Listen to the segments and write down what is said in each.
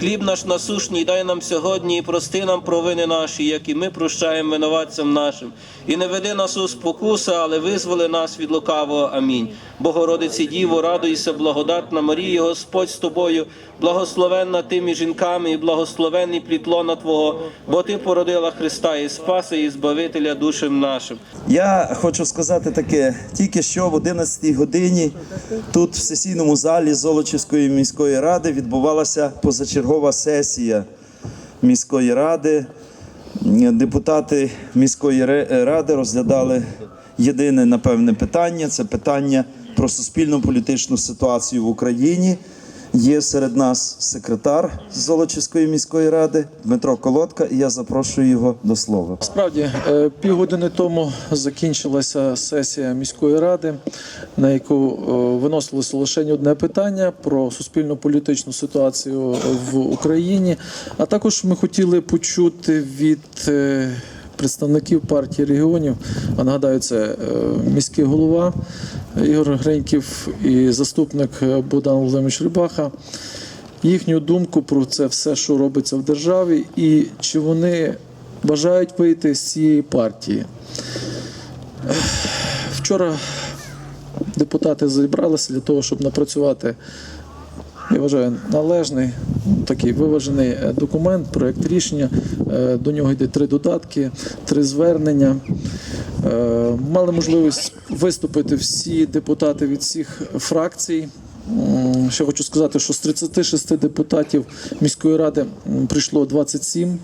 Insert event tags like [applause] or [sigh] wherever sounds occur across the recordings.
Хліб наш насушній дай нам сьогодні і прости нам провини наші, як і ми прощаємо винуватцям нашим. І не веди нас у спокуса, але визволи нас від лукавого. Амінь. Богородиці Діво, радуйся, благодатна Марія, Господь з тобою, благословенна ти між жінками, і благословенний плід лона Твого, бо ти породила Христа і Спаса, і Збавителя душам нашим. Я хочу сказати таке: тільки що в 11 годині тут, в сесійному залі Золочівської міської ради, відбувалася позачергова сесія міської ради. Депутати міської ради розглядали єдине напевне питання це питання про суспільну політичну ситуацію в Україні. Є серед нас секретар Золочівської міської ради Дмитро Колодка, і я запрошую його до слова. Справді, е, півгодини тому закінчилася сесія міської ради, на яку е, виносилося лише одне питання про суспільну політичну ситуацію в Україні. А також ми хотіли почути від е, представників партії регіонів. А нагадаю, це міський голова Ігор Греньків і заступник Богдан Володимирович Рибаха. Їхню думку про це все, що робиться в державі, і чи вони бажають вийти з цієї партії. Вчора депутати зібралися для того, щоб напрацювати, я вважаю, належний такий виважений е, документ, проект рішення. Е, До нього йде три додатки, три звернення. Е, Мали можливість виступити всі депутати від всіх фракцій. Ще хочу сказати, що з 36 депутатів міської ради прийшло 27.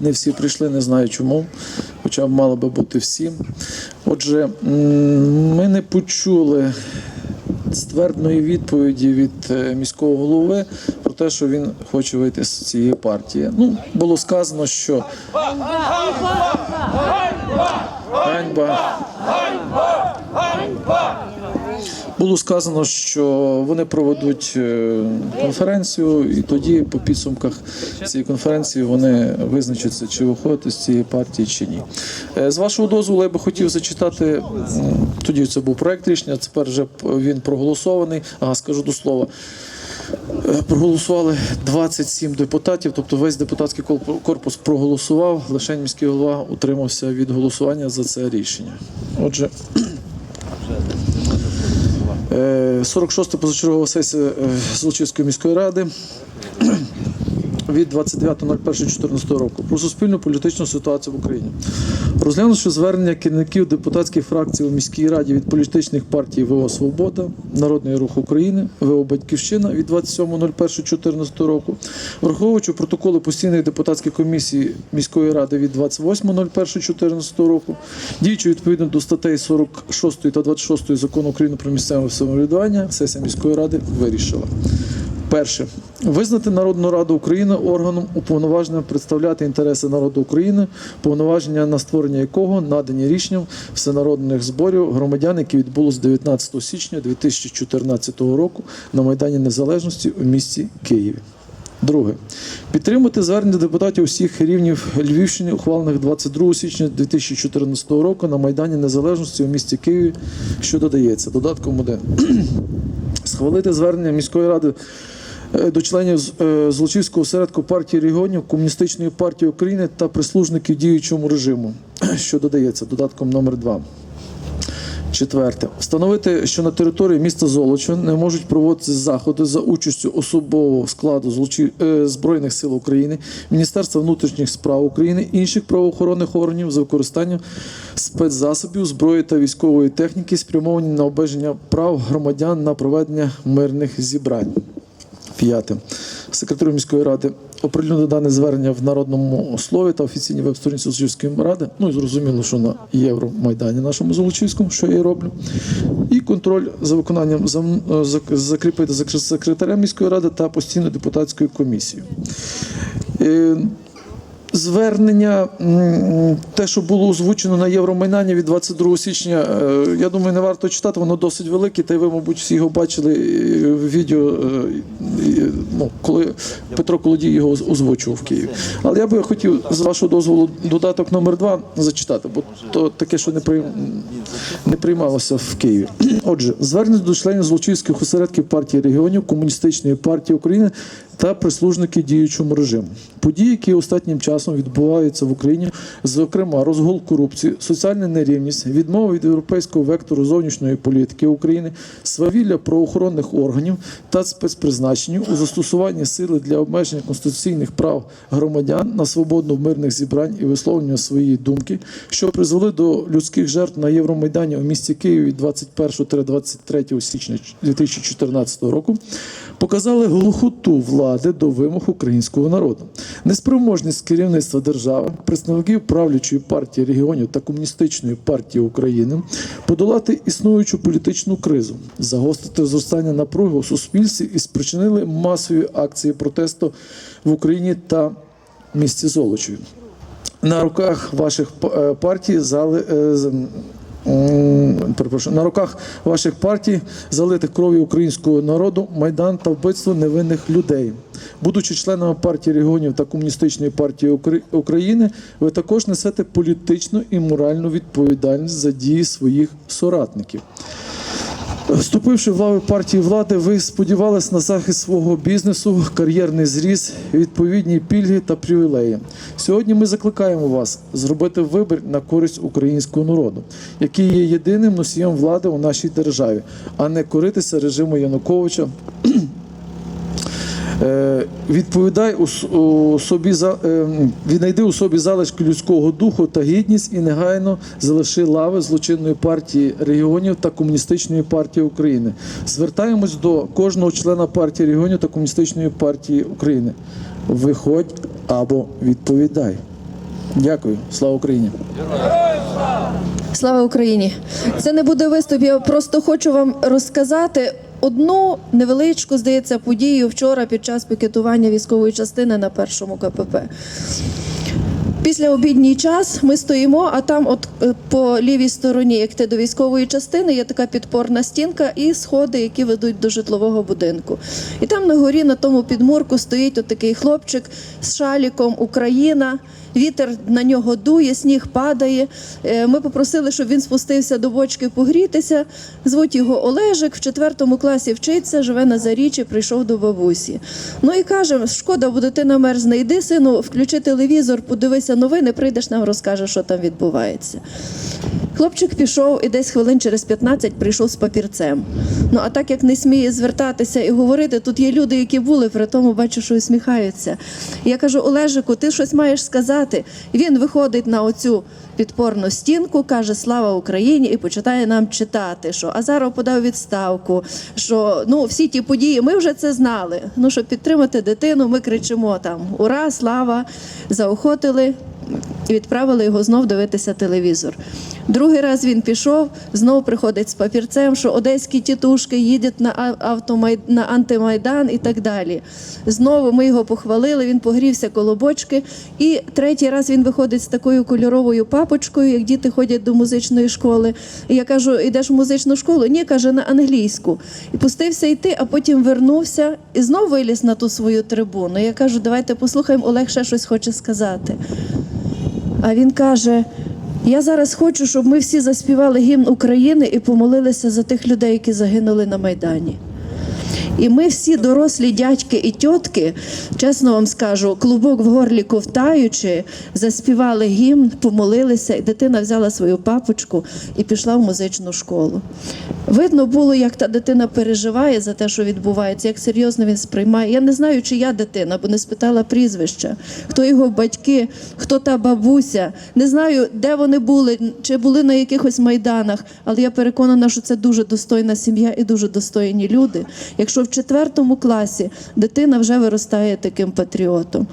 Не всі прийшли, не знаю чому, хоча мало би бути всі. Отже, ми не почули ствердної відповіді від е, міського голови про те, що він хоче вийти з цієї партії. Ну, було сказано, що ганьба. Було сказано, що вони проведуть е, конференцію, і тоді, по підсумках цієї конференції, вони визначаться, чи виходити з цієї партії, чи ні. Е, З вашого дозволу, я би хотів зачитати. Тоді це був проект рішення. Тепер вже він проголосований. Ага, скажу до слова. Е, Проголосували 27 депутатів, тобто весь депутатський корпу- корпус проголосував. Лише міський голова утримався від голосування за це рішення. Отже, Е, 46-та позачергова сесія е, Золочівської міської ради від 29.01.2014 року про суспільну політичну ситуацію в Україні. Розглянувши звернення керівників депутатських фракцій у міській раді від політичних партій ВО Свобода, Народний рух України, ВО Батьківщина від 27.01.2014 року, враховуючи протоколи постійної депутатської комісії міської ради від 28.01.2014 року, діючи відповідно до статей 46 та 26 закону України про місцеве самоврядування, сесія міської ради вирішила. Перше. Визнати Народну Раду України органом уповноваженим представляти інтереси народу України, повноваження на створення якого надані рішенням всенародних зборів громадян, які відбулось 19 січня 2014 року на Майдані Незалежності у місті Києві. Друге. Підтримати звернення депутатів усіх рівнів Львівщини, ухвалених 22 січня 2014 року на Майдані Незалежності у місті Києві, що додається додатком 1 [clears throat] схвалити звернення міської ради до членів е, осередку партії регіонів Комуністичної партії України та прислужників діючому режиму, [clears throat] що додається додатком номер 2 Четверте, встановити, що на території міста Золочів не можуть проводитися заходи за участю особового складу Злочі- е, Збройних сил України, Міністерства внутрішніх справ України, інших правоохоронних органів за використанням спецзасобів, зброї та військової техніки, спрямовані на обмеження прав громадян на проведення мирних зібрань. П'яте. Секретарю міської ради оприлюднити дане звернення в народному слові та офіційній веб-сторінці Золочівської ради. Ну і зрозуміло, що на Євромайдані нашому Золочівському, що я і роблю. І контроль за виконанням е, закріпити за секретарем міської ради та постійною депутатською комісією. Е, звернення, те, що було озвучено на Євромайдані від 22 січня, е, я думаю, не варто читати, воно досить велике, та й ви, мабуть, всі його бачили е, в відео, е, ну, коли Петро Колодій його озвучував в Києві. Але я би хотів, з вашого дозволу, додаток номер два зачитати, бо то таке, що не, прийм... не приймалося в Києві. Отже, звернення до членів злочинських осередків партії регіонів, Комуністичної партії України та прислужники діючому режиму. Події, які останнім часом відбуваються в Україні, зокрема розгул корупції, соціальна нерівність, відмова від європейського вектору зовнішньої політики України, свавілля правоохоронних органів та спецпризначення у застосуванні сили для обмеження конституційних прав громадян на свободу мирних зібрань і висловлення своєї думки, що призвели до людських жертв на Євромайдані у місті Києві 21-23 січня 2014 року, показали глухоту влади до вимог українського народу, неспроможність керівництва держави, представників правлячої партії регіонів та комуністичної партії України подолати існуючу політичну кризу, загострити зростання напруги у суспільстві і спричинили масові акції протесту в Україні та місті Золочеві. На руках ваших е, партій зали. Перепрошую, на руках ваших партій, залитих кров'ю українського народу, майдан та вбивство невинних людей. Будучи членами партії регіонів та комуністичної партії України, ви також несете політичну і моральну відповідальність за дії своїх соратників. Вступивши в лави партії влади, ви сподівалися на захист свого бізнесу, кар'єрний зріст, відповідні пільги та привілеї. Сьогодні ми закликаємо вас зробити вибір на користь українського народу, який є єдиним носієм влади у нашій державі, а не коритися режиму Януковича. Е, Відповідай у, собі за е, віднайди у собі залишки людського духу та гідність і негайно залиши лави злочинної партії регіонів та комуністичної партії України. Звертаємось до кожного члена партії регіонів та комуністичної партії України. Виходь або відповідай. Дякую, слава Україні. Слава Україні! Це не буде виступ. Я просто хочу вам розказати одну невеличку, здається, подію вчора під час пікетування військової частини на першому КПП. Після обідній час ми стоїмо, а там, от е, по лівій стороні, як ти до військової частини, є така підпорна стінка і сходи, які ведуть до житлового будинку. І там на горі, на тому підмурку, стоїть от такий хлопчик з шаліком Україна. Вітер на нього дує, сніг падає. Е, Ми попросили, щоб він спустився до бочки погрітися. Звуть його Олежик, в четвертому класі вчиться, живе на заріччі, прийшов до бабусі. Ну і каже: шкода, бо дитина мерзне, йди, сину, включи телевізор, подивися новини, прийдеш нам розкажеш, що там відбувається. Хлопчик пішов і десь хвилин через 15 прийшов з папірцем. Ну а так як не сміє звертатися і говорити, тут є люди, які були, при тому бачу, що усміхаються. Я кажу: Олежику, ти щось маєш сказати. Він виходить на оцю підпорну стінку, каже Слава Україні і починає нам читати, що Азаров подав відставку, що ну всі ті події, ми вже це знали. Ну щоб підтримати дитину, ми кричимо там Ура, слава! Заохотили відправили його знов дивитися телевізор. Другий раз він пішов, знов приходить з папірцем, що одеські тітушки їдуть на а- автомай... на антимайдан і так далі. Знову ми його похвалили, він погрівся коло бочки. І третій раз він виходить з такою кольоровою папочкою, як діти ходять до музичної школи. І я кажу: йдеш в музичну школу? Ні, каже, на англійську. І пустився йти, а потім вернувся і знов виліз на ту свою трибуну. Я кажу, давайте послухаємо, Олег ще щось хоче сказати. А він каже: Я зараз хочу, щоб ми всі заспівали гімн України і помолилися за тих людей, які загинули на Майдані. І ми всі дорослі дядьки і тьотки, чесно вам скажу, клубок в горлі ковтаючи, заспівали гімн, помолилися, і дитина взяла свою папочку і пішла в музичну школу. Видно було, як та дитина переживає за те, що відбувається, як серйозно він сприймає. Я не знаю, чия дитина, бо не спитала прізвища, хто його батьки, хто та бабуся. Не знаю, де вони були, чи були на якихось майданах, але я переконана, що це дуже достойна сім'я і дуже достойні люди. Якщо четвертому класі дитина вже виростає таким патріотом.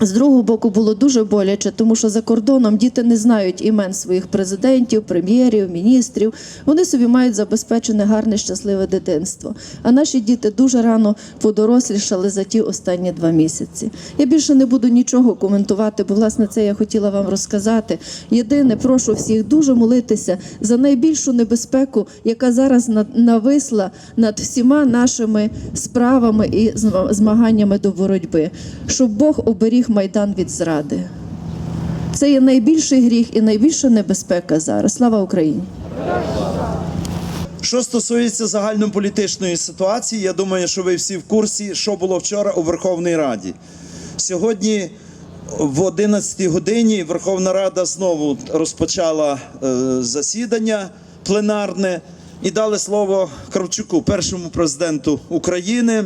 З другого боку було дуже боляче, тому що за кордоном діти не знають імен своїх президентів, прем'єрів, міністрів. Вони собі мають забезпечене гарне щасливе дитинство. А наші діти дуже рано подорослішали за ті останні два місяці. Я більше не буду нічого коментувати, бо власне це я хотіла вам розказати. Єдине, прошу всіх дуже молитися за найбільшу небезпеку, яка зараз нависла над всіма нашими справами і змаганнями до боротьби, щоб Бог оберіг майдан від зради. Це є найбільший гріх і найбільша небезпека зараз. Слава Україні! Що стосується загальнополітичної ситуації, я думаю, що ви всі в курсі, що було вчора у Верховній Раді. Сьогодні в 11 годині Верховна Рада знову розпочала е, засідання пленарне і дали слово Кравчуку, першому президенту України.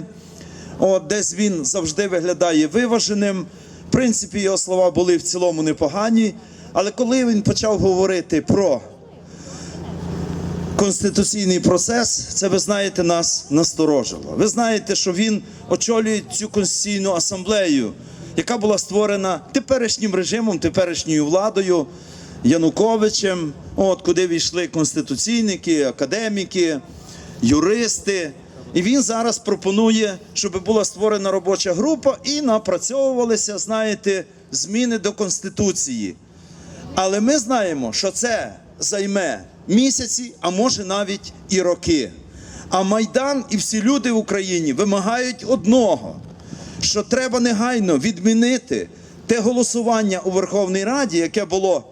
От, десь він завжди виглядає виваженим. В принципі, його слова були в цілому непогані. Але коли він почав говорити про конституційний процес, це ви знаєте, нас насторожило. Ви знаєте, що він очолює цю конституційну асамблею, яка була створена теперішнім режимом, теперішньою владою Януковичем, от куди війшли конституційники, академіки, юристи. І він зараз пропонує, щоб була створена робоча група і напрацьовувалися, знаєте, зміни до конституції. Але ми знаємо, що це займе місяці, а може навіть і роки. А Майдан і всі люди в Україні вимагають одного: що треба негайно відмінити те голосування у Верховній Раді, яке було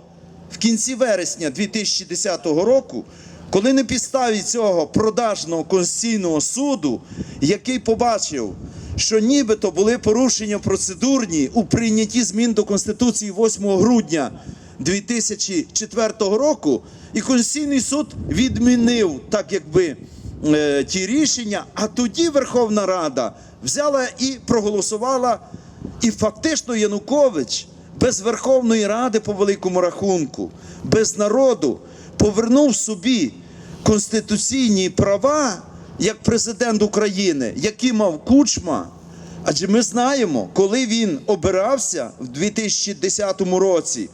в кінці вересня 2010 року, коли на підставі цього продажного конституційного суду, який побачив, що нібито були порушення процедурні у прийнятті змін до Конституції 8 грудня 2004 року, і Конституційний суд відмінив так, якби е, ті рішення. А тоді Верховна Рада взяла і проголосувала, і фактично Янукович без Верховної Ради по великому рахунку, без народу повернув собі конституційні права як президент України, які мав Кучма. Адже ми знаємо, коли він обирався в 2010 році,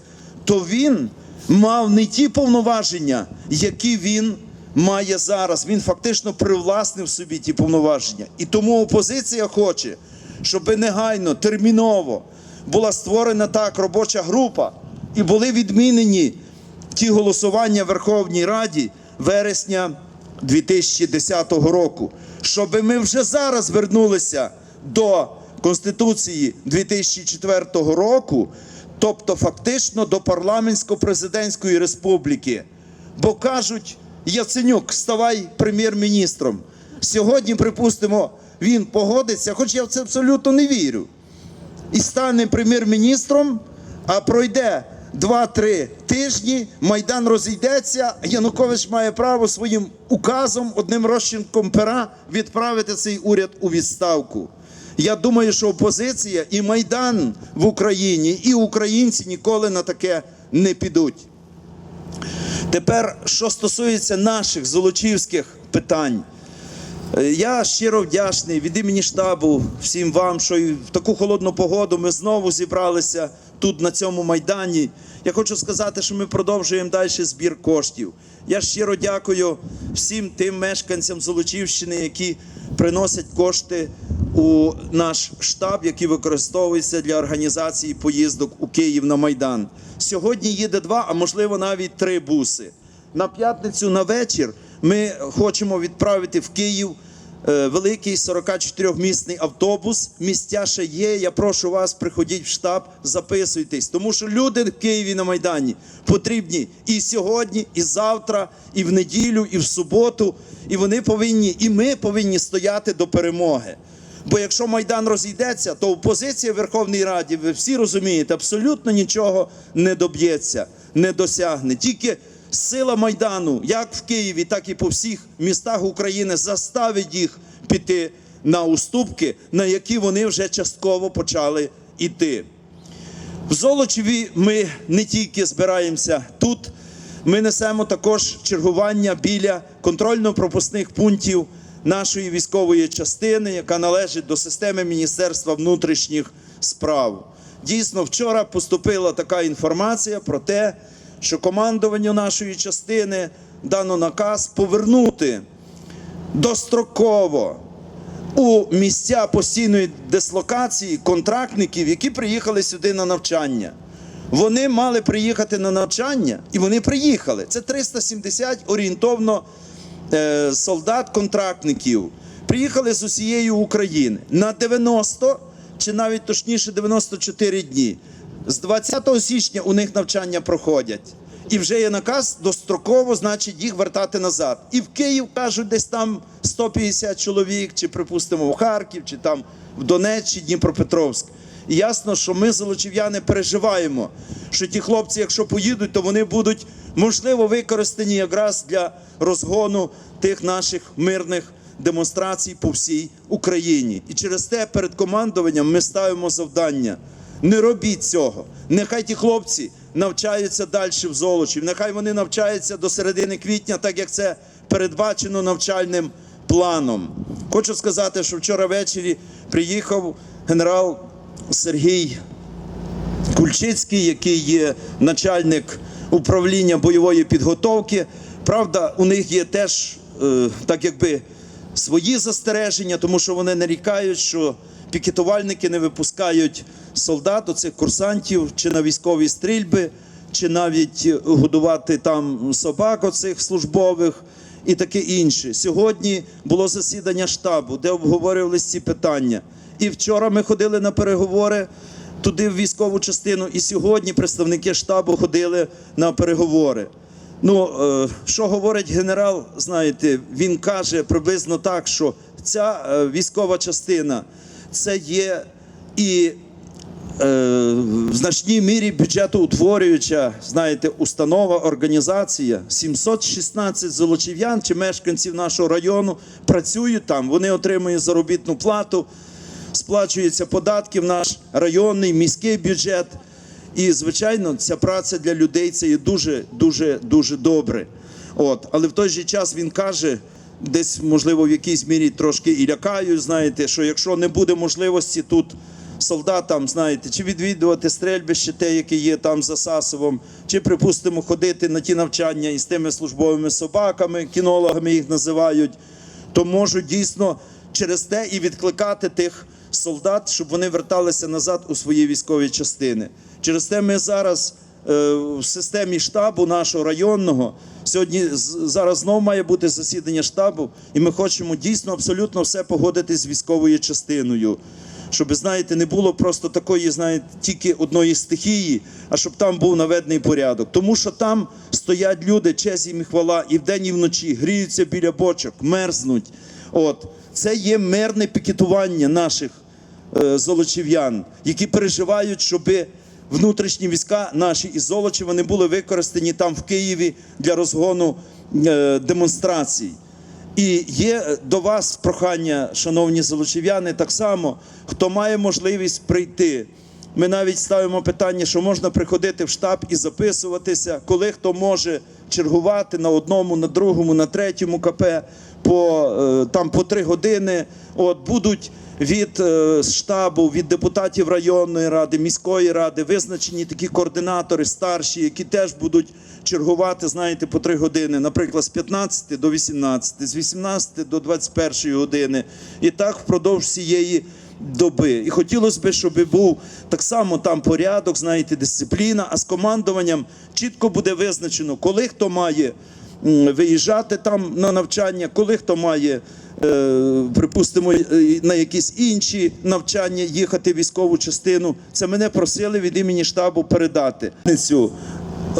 то він мав не ті повноваження, які він має зараз. Він фактично привласнив собі ті повноваження. І тому опозиція хоче, щоб негайно, терміново була створена так робоча група і були відмінені ті голосування в Верховній Раді вересня 2010 року, щоб ми вже зараз вернулися до Конституції 2004 року, тобто фактично до парламентсько-президентської республіки. Бо кажуть, Яценюк, ставай прем'єр-міністром. Сьогодні, припустимо, він погодиться, хоч я в це абсолютно не вірю і стане прем'єр-міністром, а пройде 2-3 тижні, Майдан розійдеться, Янукович має право своїм указом, одним розчинком пера відправити цей уряд у відставку. Я думаю, що опозиція і Майдан в Україні, і українці ніколи на таке не підуть. Тепер, що стосується наших золочівських питань, я щиро вдячний від імені штабу всім вам, що і в таку холодну погоду ми знову зібралися тут, на цьому майдані. Я хочу сказати, що ми продовжуємо далі збір коштів. Я щиро дякую всім тим мешканцям Золочівщини, які приносять кошти у наш штаб, який використовується для організації поїздок у Київ на Майдан. Сьогодні їде два, а можливо навіть три буси. На п'ятницю на вечір ми хочемо відправити в Київ е, великий 44-місний автобус. Місця ще є. Я прошу вас, приходіть в штаб, записуйтесь, тому що люди в Києві на Майдані потрібні і сьогодні, і завтра, і в неділю, і в суботу. І вони повинні, і ми повинні стояти до перемоги. Бо якщо Майдан розійдеться, то опозиція в Верховній Раді, ви всі розумієте, абсолютно нічого не доб'ється, не досягне. Тільки сила Майдану, як в Києві, так і по всіх містах України, заставить їх піти на уступки, на які вони вже частково почали йти. В Золочеві ми не тільки збираємося тут, ми несемо також чергування біля контрольно-пропускних пунктів нашої військової частини, яка належить до системи Міністерства внутрішніх справ. Дійсно, вчора поступила така інформація про те, що командуванню нашої частини дано наказ повернути достроково у місця постійної дислокації контрактників, які приїхали сюди на навчання. Вони мали приїхати на навчання, і вони приїхали. Це 370 орієнтовно е, солдат-контрактників. Приїхали з усієї України на 90 чи навіть точніше 94 дні. З 20 січня у них навчання проходять. І вже є наказ достроково, значить, їх вертати назад. І в Київ кажуть, десь там 150 чоловік, чи припустимо в Харків, чи там в Донецьк, чи Дніпропетровськ. І ясно, що ми, золочів'яни, переживаємо, що ті хлопці, якщо поїдуть, то вони будуть можливо використані якраз для розгону тих наших мирних демонстрацій по всій Україні. І через те перед командуванням ми ставимо завдання. Не робіть цього. Нехай ті хлопці навчаються далі в Золочів. Нехай вони навчаються до середини квітня, так як це передбачено навчальним планом. Хочу сказати, що вчора ввечері приїхав генерал Сергій Кульчицький, який є начальник управління бойової підготовки. Правда, у них є теж е, так якби свої застереження, тому що вони нарікають, що пікетувальники не випускають солдат, оцих курсантів, чи на військові стрільби, чи навіть е, годувати там собак оцих службових і таке інше. Сьогодні було засідання штабу, де обговорювалися ці питання. І вчора ми ходили на переговори туди в військову частину, і сьогодні представники штабу ходили на переговори. Ну, е, що говорить генерал, знаєте, він каже приблизно так, що ця е, військова частина це є і е, в значній мірі бюджетоутворююча, знаєте, установа, організація. 716 золочів'ян чи мешканців нашого району працюють там, вони отримують заробітну плату сплачуються податки в наш районний міський бюджет. І, звичайно, ця праця для людей це є дуже, дуже, дуже добре. От, але в той же час він каже, десь, можливо, в якійсь мірі трошки і лякають, знаєте, що якщо не буде можливості тут солдатам, знаєте, чи відвідувати стрельбище, те, яке є там за Сасовом, чи, припустимо, ходити на ті навчання із тими службовими собаками, кінологами їх називають, то можуть дійсно через те і відкликати тих солдат, щоб вони верталися назад у свої військові частини. Через те ми зараз в системі штабу нашого районного сьогодні зараз знов має бути засідання штабу, і ми хочемо дійсно абсолютно все погодити з військовою частиною. Щоб, знаєте, не було просто такої, знаєте, тільки одної стихії, а щоб там був наведений порядок. Тому що там стоять люди, честь їм і хвала, і вдень, і вночі, гріються біля бочок, мерзнуть. От це є мирне пікетування наших е, золочів'ян, які переживають, щоби внутрішні війська наші із Золочева не були використані там в Києві для розгону е, демонстрацій. І є е, до вас прохання, шановні золочів'яни, так само, хто має можливість прийти. Ми навіть ставимо питання, що можна приходити в штаб і записуватися, коли хто може чергувати на одному, на другому, на третьому КП по е, там по три години. От будуть від е, штабу, від депутатів районної ради, міської ради визначені такі координатори старші, які теж будуть чергувати, знаєте, по три години, наприклад, з 15 до 18, з 18 до 21 години, і так впродовж всієї доби. І хотілося б, щоб був так само там порядок, знаєте, дисципліна, а з командуванням чітко буде визначено, коли хто має виїжджати там на навчання, коли хто має. е, Припустимо, е, на якісь інші навчання їхати в військову частину. Це мене просили від імені штабу передати. Е,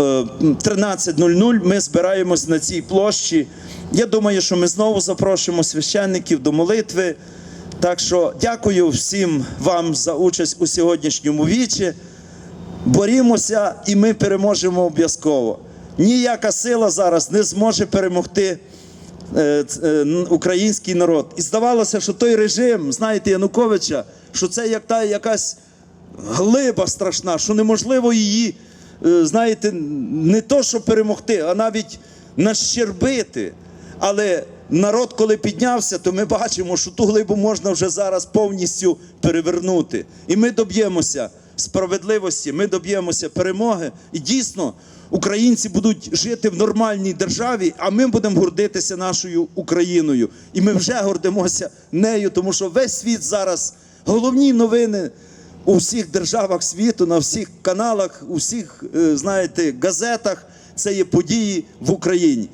13.00 ми збираємось на цій площі. Я думаю, що ми знову запрошуємо священників до молитви. Так що дякую всім вам за участь у сьогоднішньому вічі. Борімося і ми переможемо обов'язково. Ніяка сила зараз не зможе перемогти е, е, український народ. І здавалося, що той режим, знаєте, Януковича, що це як та якась глиба страшна, що неможливо її, е, знаєте, не то, що перемогти, а навіть нащербити. Але народ, коли піднявся, то ми бачимо, що ту глибу можна вже зараз повністю перевернути. І ми доб'ємося, справедливості ми доб'ємося перемоги. І дійсно українці будуть жити в нормальній державі, а ми будемо гордитися нашою Україною. І ми вже гордимося нею, тому що весь світ зараз головні новини у всіх державах світу, на всіх каналах, у всіх, е, знаєте, газетах це є події в Україні.